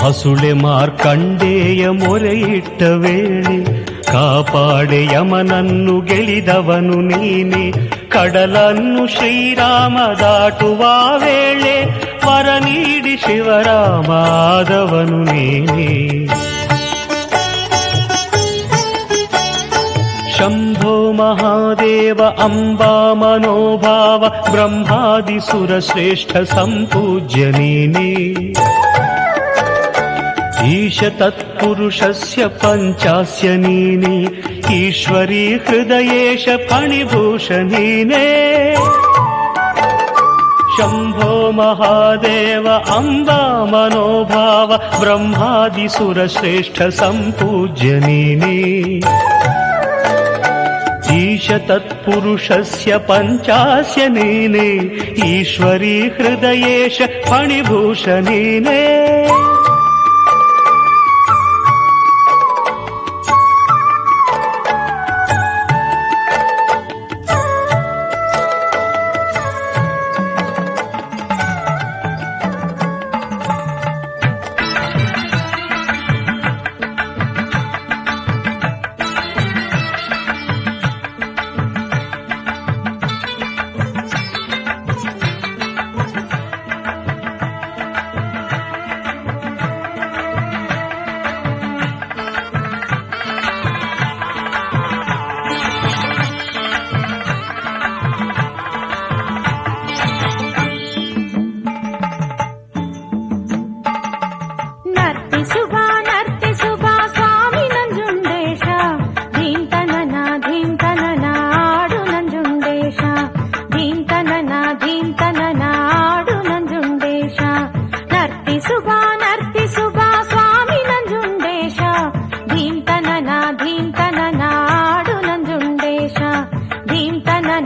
ಹಸುಳೆ ಮಾರ್ಕಂಡೇಯ ಮೊರೆಯಿಟ್ಟ ವೇಳೆ ಕಾಪಾಡೆ ಯಮನನ್ನು ಗೆಳಿದವನು ನೀನೆ. ಕಡಲನ್ನು ಶ್ರೀರಾಮ ದಾಟುವ ವೇಳೆ ವರ ನೀಡಿ ಶಿವರಾಮಾದವನು ನೀನೆ. महादेव अम्बा मनोभाव ब्रह्मादिसुरश्रेष्ठ सम्पूज्यनीनि ईश तत्पुरुषस्य पञ्चास्यनीनि ईश्वरीकृदयेश फणिभूषणीने। शम्भो महादेव अम्बा मनोभाव ब्रह्मादिसुरश्रेष्ठ सम्पूज्यनीनि ईश तत्पुरुषस्य पञ्चाशनेन ईश्वरी हृदयेश फणिभूषणेने।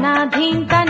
ना भींता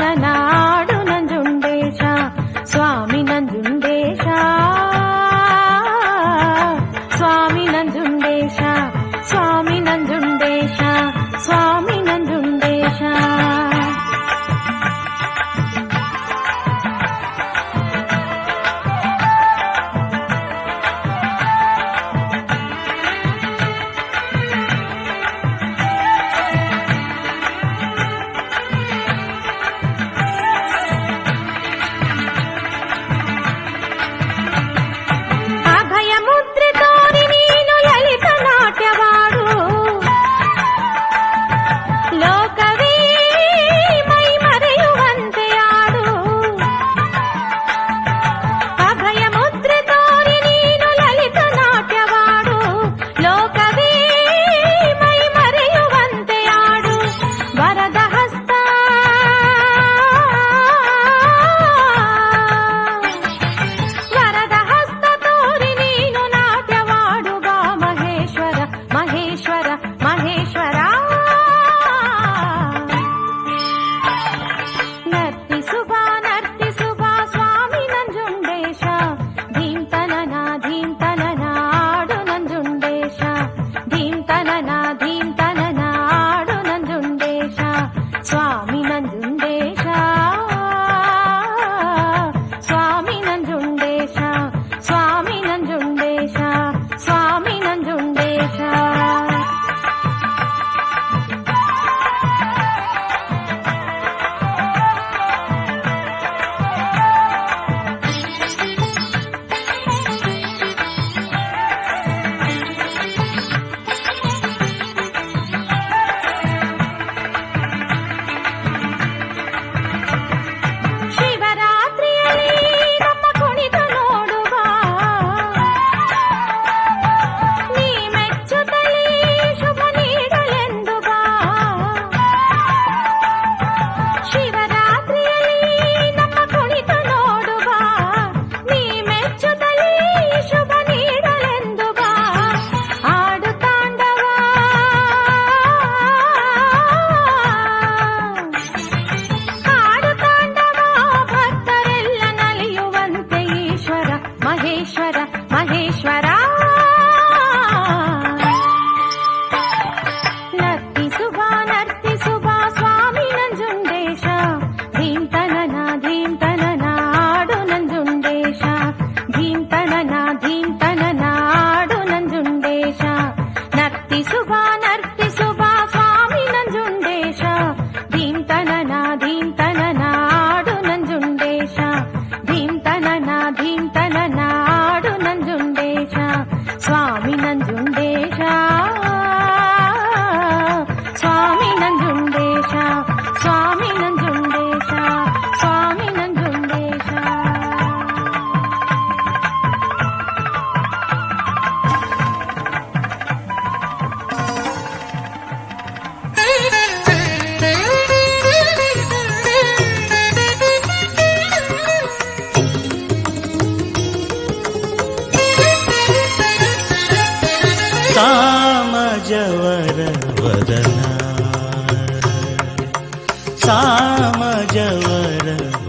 సామజవర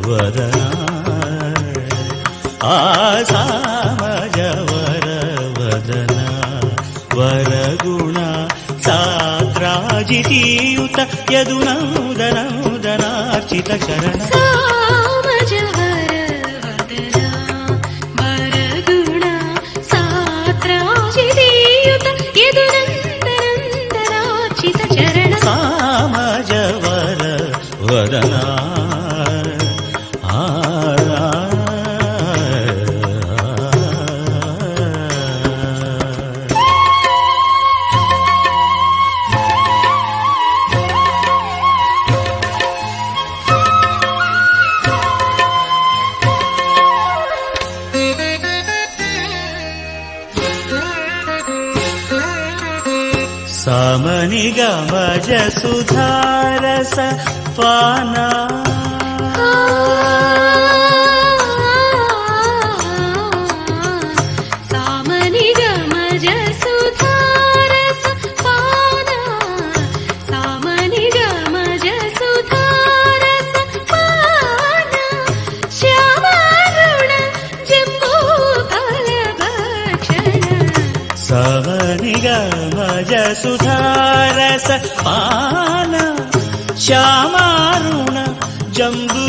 వరనా ఆ సామజవర వదనా వరగుణ సాత్రాజితీయుత యదునౌదనౌదనార్చిత శరణ. समनि सुधारस पाना సుధారస పాన శ్యామారుణ జంబూ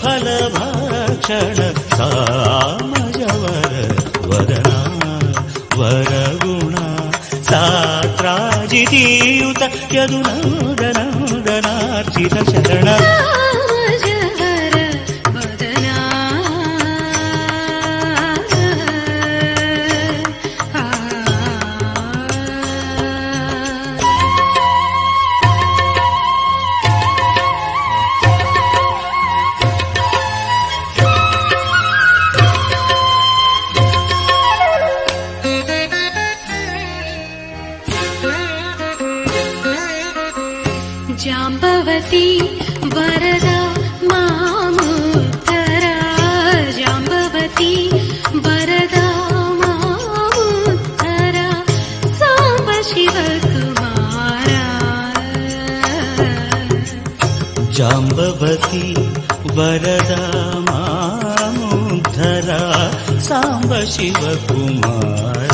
ఫల భక్షణ వదనా వరగుణ సాత్రాజితీయుత యదునందనందనార్చిత శరణ जाम्भवती वरदा माधरा जाम्भवती वरदा मा साम्ब शिवकुमारा जाम्बवती वरदा मामुद्धरा साम्ब शिवकुमार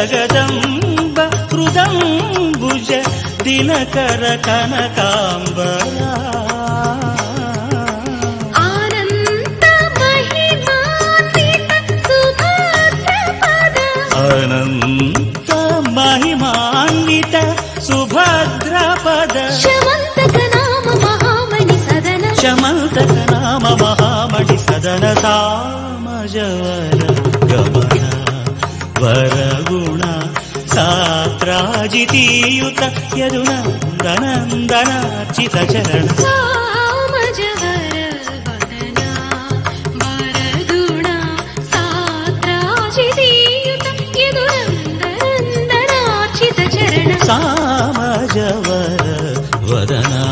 జగదంబ హృదంబుజ దినకర కనకాంబరా అనంత మహిమాన్విత సుభద్రపద శమంతక నామ మహామణి సదన శమంతక నామ మహామణి సదన సామజవర గమన వరగుణ పరాజితీయుత యదునందనందనార్చిత చరణ సామజవర వదనా